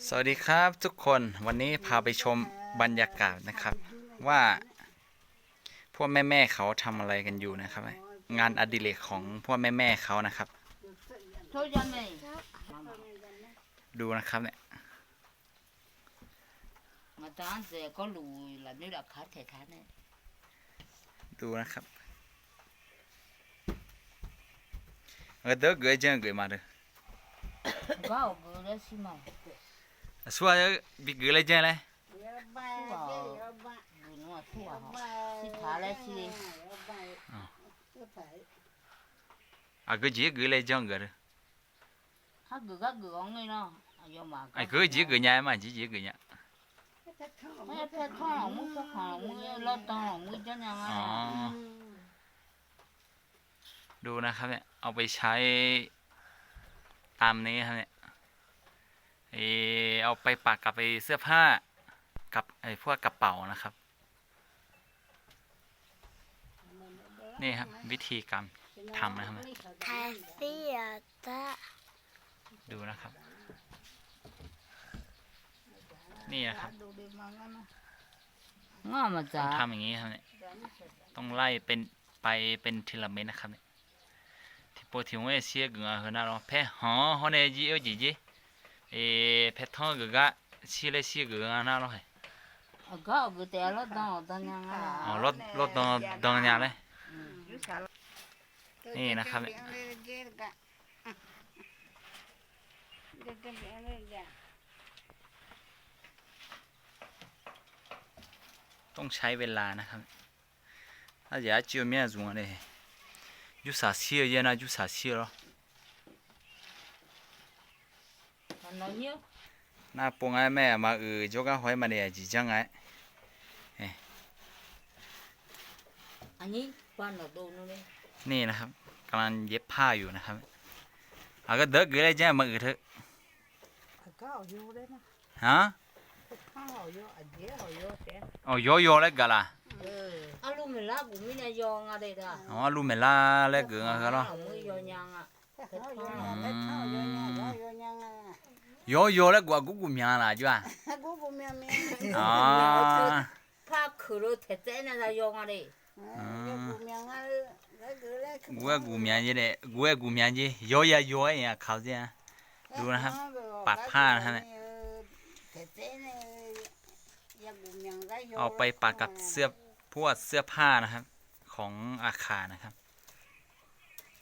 สวัสดีครับทุกคนวันนี้พาไปชมบรรยากาศนะครับ ว่า พวกแม่ ๆเขาทำอะไรกันอยู่นะครับ งานอดิเรกของพวกแม่ ๆเขานะครับ thôi cho mày ดูนะครับเนี่ย mà ta ăn sẽ có lùi là nếu đã khát thể thán này ดูนะครับเออเด้อเกยเจงเกยมาเด้อ có ở bữa đó xí màu สัวบิเกยเลยเจงเ ลย bữa nó thua hả xí thả lại xí đi อ่ะเกยจีเกยเลยเจงเกยเด้อ hát gửi các gửi ông ấy nó à do mà ไอ้เกยจีเกยใหญ่มาจีจีเกยใหญ่ mấy cái con lòng muốn cho con lòng muốn lo to lòng muốn cho nhà อ๋อ ngay ดูนะครับเนี่ยเอาไปใช้ตามนี้ครับเนี่ย เออเอาไปปักกับไปเสื้อผ้ากับไอ้พวกกระเป๋านะครับ นี่ครับวิธีการทำนะครับเนี่ยคาเฟ่ตะดูนะครับ นี่นะครับ ngon mà ต้อง chả ทำอย่างนี้ครับเนี่ยต้องไล่เป็นไปเป็นทีละเม็ดนะครับเนี่ยที่ปกติว่าเสียเกลือเฮน่าเราแพ้หอหอเนี่ยจีเอาจีจีเออแพ้ท้องเกลือเสียเลยเสียเกลือน่าเราให้ có ở bữa té lo to to nhà อ๋อ ngay รถรถดองดองยาเลยนี่นะครับเนี่ยต้องใช้เวลานะครับถ้าอยากจะมีอะไร dùng này ยูสาเสียเยอะนะยูสาเสียหรอ น้าปงไอ้แม่มาเออจกเอาหอยมาเนี่ยจีจังไง anh ấy quan ở đâu nó đi นี่นะครับกำลังเย็บผ้าอยู่นะครับเอาก็เด็กเกยเลยจ้ามาเออเถอะก็เอาอยู่ได้นะฮะข้าวเอาอยู่อันเดียวเอาอยู่แต่อ๋อโยโย่เลยกะล่ะ ừ alo mình lá của mình là do ngay đây đó อ๋อลูกเมล่าเลยเกลือเขาหรอ mới do nhang ạ ข้าวอยู่เนี่ยข้าวอยู่เนี่ยข้าวอยู่เนี่ย ยอยရောလဲကွာကုကုများလားကြွာกูกูเมียเมียอ๋อผ้าคือรู้เท็จเจนะจะยองอะไรกูกูเมียงาแล้วกูแอ้วกูကကူမြန်ကြီးတဲ့ကိုကကူမြန်ကြီးရောရရောရင်ကခေါင်းစင်း ดูนะครับ ปากผ้านะฮะเนี่ย เท็จเจนะอยากกูเมียงได้ยงเอาไปปักกับเสื้อพวกเสื้อผ้านะครับ ของอาคารนะครับ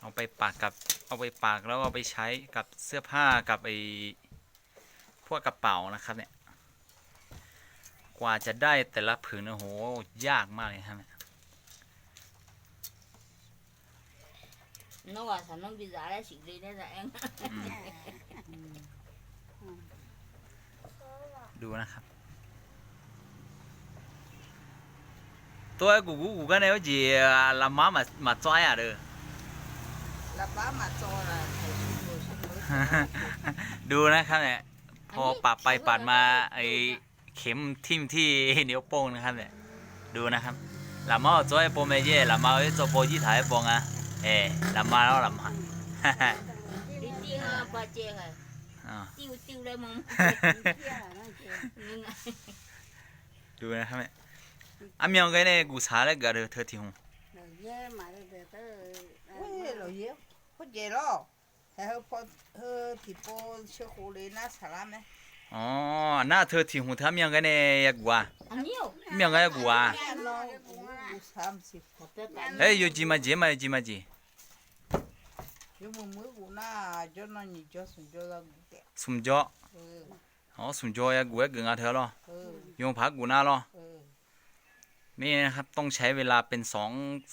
เอาไปปักกับเอาไปปักแล้วเอาไปใช้กับเสื้อผ้ากับไอ วกกระเป๋านะครับเนี่ย กว่าจะได้แต่ละผืนโอ้โห ยากมากเลยครับเนี่ย nó vào sản nó bị giá đấy chỉ đi đấy là em ดูนะครับ ตัวกูกูกูก็เนี่ยว่าจีละม้ามามาจ้อยอะเด้อแล้วป้ามาโจละใส่ชุดมือชุดมือดูนะครับเนี่ย พอปัดไปปัดมาไอเข็มทิ่มที่นิ้วโป้งนะครับเนี่ยดูนะครับลามาจ้อยโปรเมเย่ลามาไอ้ตัวโปรยี่ถ่ายโปงอะเอ๋ลามาแล้วลามา đi tiêu à ba chê rồi อ่า tiêu tiêu đây mong เที่ยนั่นเอง nhưng ดูนะครับเนี่ยอาเมียงไงเนี่ยกูสาเลยกันเด้อเธอที่หงเดี๋ยวเย่มาเดี๋ยวเดี๋ยวเฮ้ยเราเย่พูดเย่หรอแต่เฮ้ยพอเฮ้ยที่พอเชื่อคูเลยนะสาระไหมอ๋ อหน้าเธอที่หงเธอเมียงไงเนี่ยกูอะ ăn nhiều เมียงไงกูอะแม่น้องกูสามสิบ một cái cả เฮ้ยอยู่จีมาจีมาจีมาจีอยู่มือมือกูน่าจนนั่นนี่จนสุดยอดกูแกสุมจ่อเอออ๋อสุมจ่อยกูเอ็กเงาเธอหรอเออยงพักกูหน้าหรอเออนี่นะครับต้องใช้เวลาเป็นสอง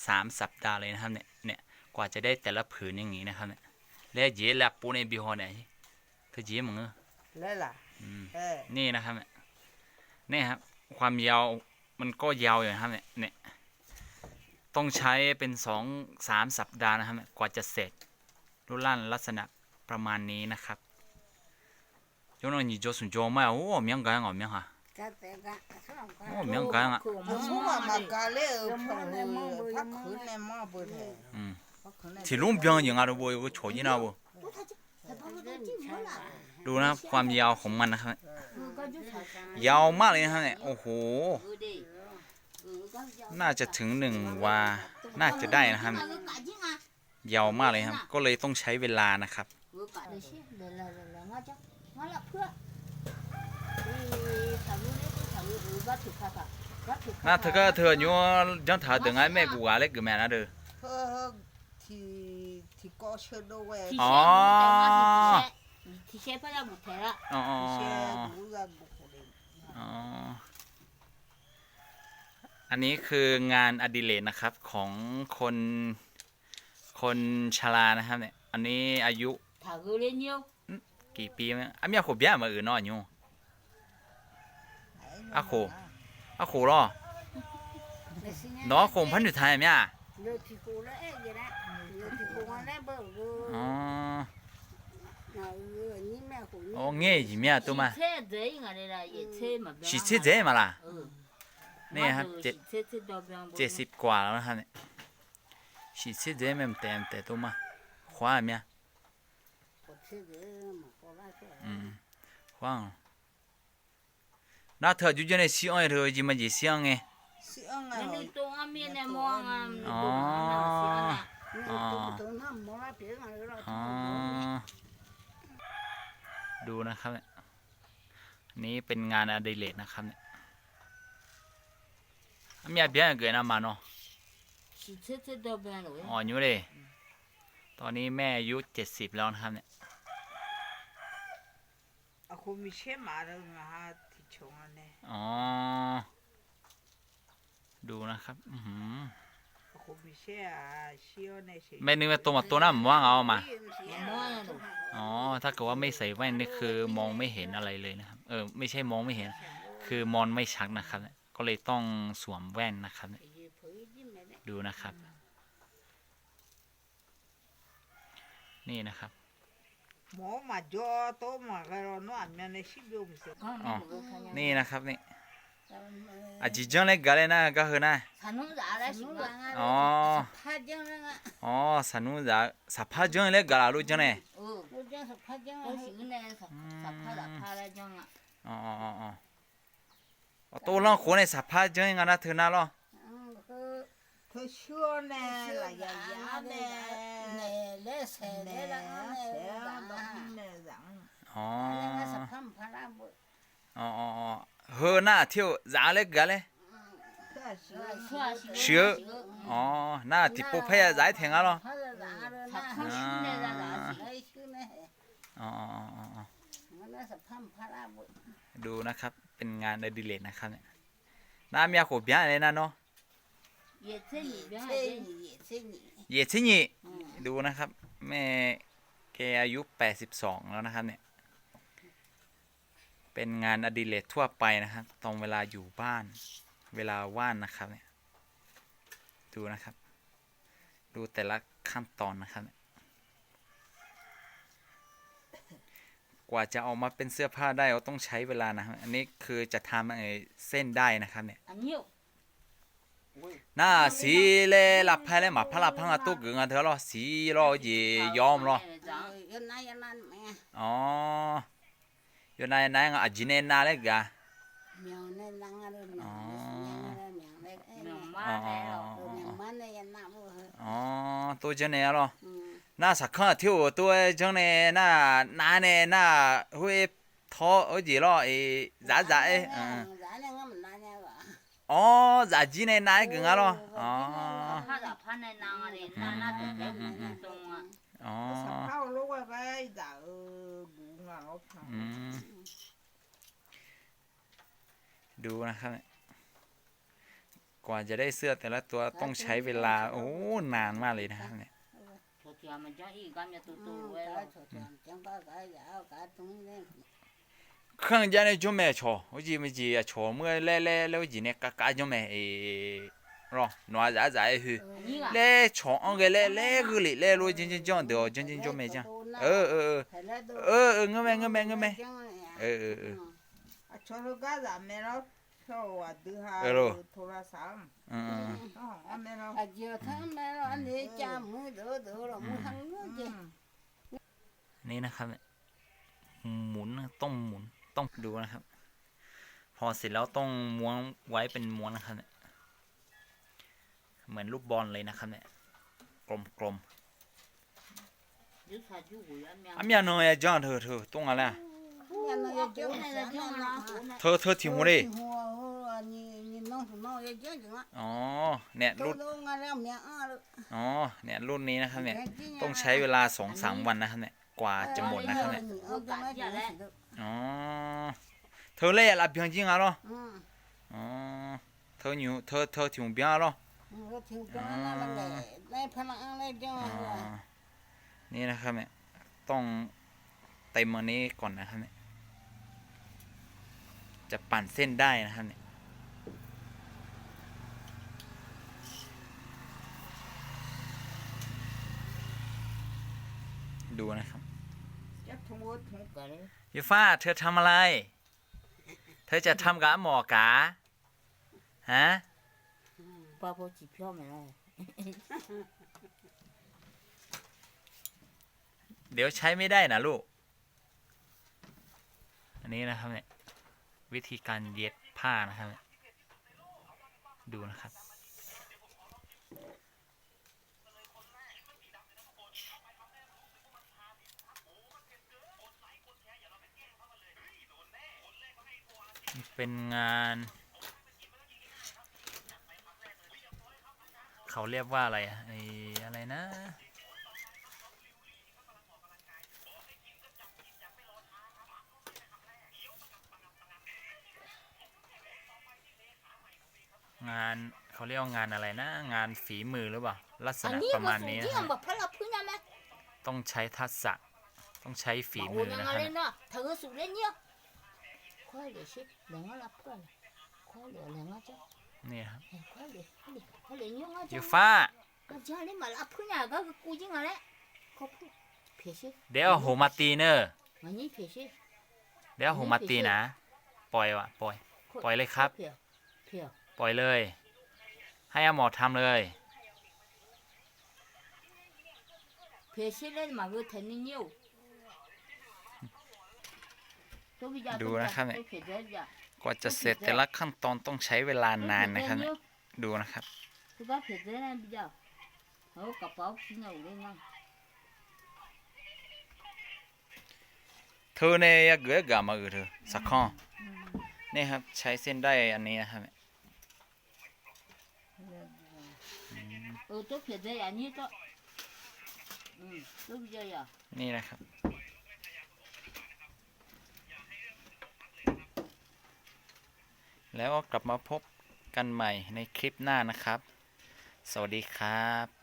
สามสัปดาห์เลยนะครับเนี่ยเนี่ยกว่าจะได้แต่ละผืนอย่างนี้นะครับเนี่ย แล้วเย่แลบปูในบีฮอเนี่ยเธอเย่มึงเออแล้วล่ะอืมเออนี่นะครับเนี่ยนี่ครับ ความยาวมันก็ยาวอยู่นะครับเนี่ยเนี่ยต้องใช้เป็นสองสามสัปดาห์นะครับเนี่ยกว่าจะเสร็จรูปร่างลักษณะประมาณนี้นะครับยกน้อยนี่จะสุนโจไม่โอ้เมียงกันอ๋อเมียงฮะก็แต่ก็ข้าวก็โอ้เมียงกันอะ cửa ผม mong ว่ามา đi กาเลยพักในมอพักคืนในมอบ่ได้อืม ถิ่มเบียงยิงอะไรบ่ก็ชอยินะบ่ดูนะความยาวของมันนะครัยาวมากเลยนะครับโอ้โหน่าจะถึงหนึ่งวาน่าจะได้นะฮะยาวมากเลยครับ ก็เลยต้องใช้เวลานะครับน่าเธอก็เธออยู่จังถาเดือไงแม่บัวเล็กกับแม่นะเด้อ 그 thì thì có sơ đâu vậy 티셰 아. 티셰 빠자 못해라. อ๋ออ๋อ xe อ๋อ đủ ra một cổ đêm อ๋ออันนี้คืองานอดิเรกนะครับของคนคนชรานะครับเนี่ย อันนี้อายุ 다 그랬뇨. กี่ปีมั้ยอ่ะเมียขบย่ามาเออน้อยอยู่ à khổ. อ่ะโครอน้อคงพันอยู่ไทยเมีย 너 피고 래 애기라. 너 어. 어, nghe gì mẹ tôi mà. Chỉ thế mà là. Nè hả, chế xịp quả lắm hả nè. Chỉ thế dễ mềm tèm tè tôi mà. Khóa mẹ. Ừ. Khóa không? Đã thở chú cho này rồi gì mà chỉ xí nghe. Xí ơi. Nên tôi ăn miên này mong. Ồ. อามีเนี่ยมองอ่ะ อ๋อ อ๋อ อ๋อ ดูนะครับเนี่ยอันนี้เป็นงานอดิเรกนะครับเนี่ยအမြတ်ပြန်ကြရမှာနော် เจ็ดดอกยางเลย อ๋ออยู่เลยตอนนี้แม่อายุเจ็ดสิบแล้วนะครับเนี่ย à cô mi xe mà đâu mà ha thì chồng anh này อ๋อ ดูนะครับ อือหือ à cô mi xe à xe này xe แม่นึกว่าตัวมาตัวนั้นว่างเอามามองอะลูกอ๋อ ถ้าเกิดว่าไม่ใส่แว่นนี่คือมองไม่เห็นอะไรเลยนะครับ เออ ไม่ใช่มองไม่เห็น คือมองไม่ชัดนะครับเนี่ยก็เลยต้องสวมแว่นนะครับเนี่ยดูนะครับ นี่นะครับ mỏ mà cho tô mà cái đó nó ăn men này ship vô mình sẽ นี่นะครับนี่ 아 지전에 가래나 가흐나? 산후자 알아시구나. 어. 사파정아 어 산후자 사파정에 가라로 전에. 어. 우정 사파정아 시은에 사파라 파라정아. 어어어 어. 음. 어, 어, 어 또랑 고네 사파정에 가나 드나로 그 시원해 라야야네 내내세내랑 내랑 어. 어어어. เฮอหน้าเที่ยวจาเล็กกะเลยเชืออ๋อหน้าที่ปุ๊บพยาใจถึงอะล่ะอ๋อดูนะครับ เป็นงานอดิเรกนะครับเนี่ยน้ามียขบยาเลยนะเนาะเย่เช่นยีดูนะครับ แม่แกอายุ 82 แล้วนะครับเนี่ย เป็นงานอดิเรกทั่วไปนะครับ ตรงเวลาอยู่บ้าน เวลาว่านนะครับเนี่ยดูนะครับ ดูแต่ละขั้นตอนนะครับ กว่าจะออกมาเป็นเสื้อผ้าได้เราต้องใช้เวลานะครับ อันนี้คือจะทำไอ้เส้นได้นะครับเนี่ยน่าสีเลลับพายเลมาพลับพังตุกเงินเธอรอสีรอเยยอมรออ๋อ 有哪哪个啊？今年哪来个？苗那啷个的苗？苗那苗妈来了，苗妈那也拿不喝。哦，都今年了。那啥看跳多今年那哪呢？那会掏好几了？诶，咋咋诶？嗯。哦，咋今年哪一个啊咯？哦。他咋判的哪个的？哪哪都在中啊？哦。 ว่าเขาเผาอืม ดูนะครับเนี่ยกว่าจะได้เสื้อแต่ละตัวต้องใช้เวลา โอ้นานมากเลยนะครับเนี่ย cho cha mình cho y con cho tụi tụi vậy đó. khang gia này cho mẹ cho ôi gì mà gì à cho mưa lê lê lê này cá cá cho mẹ rồi nói giá giá hư. Lê cho ông cái lê lê gửi lê lô chân chân cho được chân chân cho mẹ chứ. เออเออเออเออเงื้อแม่เงื้อแม่เงื้อแม่เออเออเอออะชอบก็จะไม่รู้ชอบว่าดูหาโทรศัพท์อืมอ๋อไม่รู้อะเดี๋ยวถ้าไม่รู้อันนี้จะมือเดือดเดือดมือหันมือเจ็บนี่นะครับหมุนต้องหมุนต้องดูนะครับ พอเสร็จแล้วต้องม้วนไว้เป็นม้วนนะครับเหมือนลูกบอลเลยนะครับเนี่ยกลมๆ 啥就我要 ๆ 面 อ่ะเมียน้อยจ้าเธอเธอต้องอะไรอ่ะ nhà nó giờ 湖 chưa 那个叫哪湖呢？ เธอเธอถิ่หูดิ 你你弄什么也行行啊， อ๋อเนี่ยรุ่น 都都俺俩面啊了。 อ๋อเนี่ยรุ่นนี้นะครับเนี่ย ต้ ต้ อ อง ง ใช้ ใช้ เว เว ลา ลาสองสามวันนะครับเนี่ยกว่าจะหมดนะครับเนี่ย อ๋อ เธอเล่ละเพียงจริงอ่ะเหรอ อืม อ๋อ เธออยู่เธอเธอถึงเบียร์เหรอ ก็ถึงตรงนั้นมันได้ได้พลังได้จัง อ๋อ นี่นะครับเนี่ยต้องเต็มอันนี้ก่อนนะครับเนี่ยจะปั่นเส้นได้นะครับเนี่ยดูนะครับยูฟ้าเธอทำอะไร เธอจะทำกับหมอกาฮะป้าพ่อจีบพ่อหม เดี๋ยวใช้ไม่ได้นะลูก อันนี้นะครับเนี่ยวิธีการเย็บผ้านะครับ ดูนะครับ เป็นงาน เขาเรียกว่าอะไรอะอะไรนะ งานเขาเรียกว่างานอะไรนะ งานฝีมือหรือเปล่าลักษณะประมาณนี้นะต้องใช้ทักษะต้องใช้ฝีมือนะครับนี่ครับยูฟ้าเดี๋ยวโหมาตีเนอร์เดี๋ยวโหมาตีนะ ปล่อยวะปล่อย ปล่อยเลยครับ ปล่อยเลย ให้อาหมอทำเลยเพียชิเลยมาก็ทันนี่ยวดูนะครับเนี่ยเพียได้จ้ะกว่าจะเสร็จแต่ละขั้นตอนต้องใช้เวลานานนะครับเนี่ยดูนะครับทุกคนเพียได้นะพี่จ้าเอากระเป๋าชิ้นเอาเลยนะเธอเนี่ยอยากเกลือกามาเออเธอสักข้อนี่ครับใช้เส้นได้อันนี้นะครับ เออตัวเพียได้อันนี้ก็อืมตัวเยอะอย่านี่นะครับ แล้วก็กลับมาพบกันใหม่ในคลิปหน้านะครับ สวัสดีครับ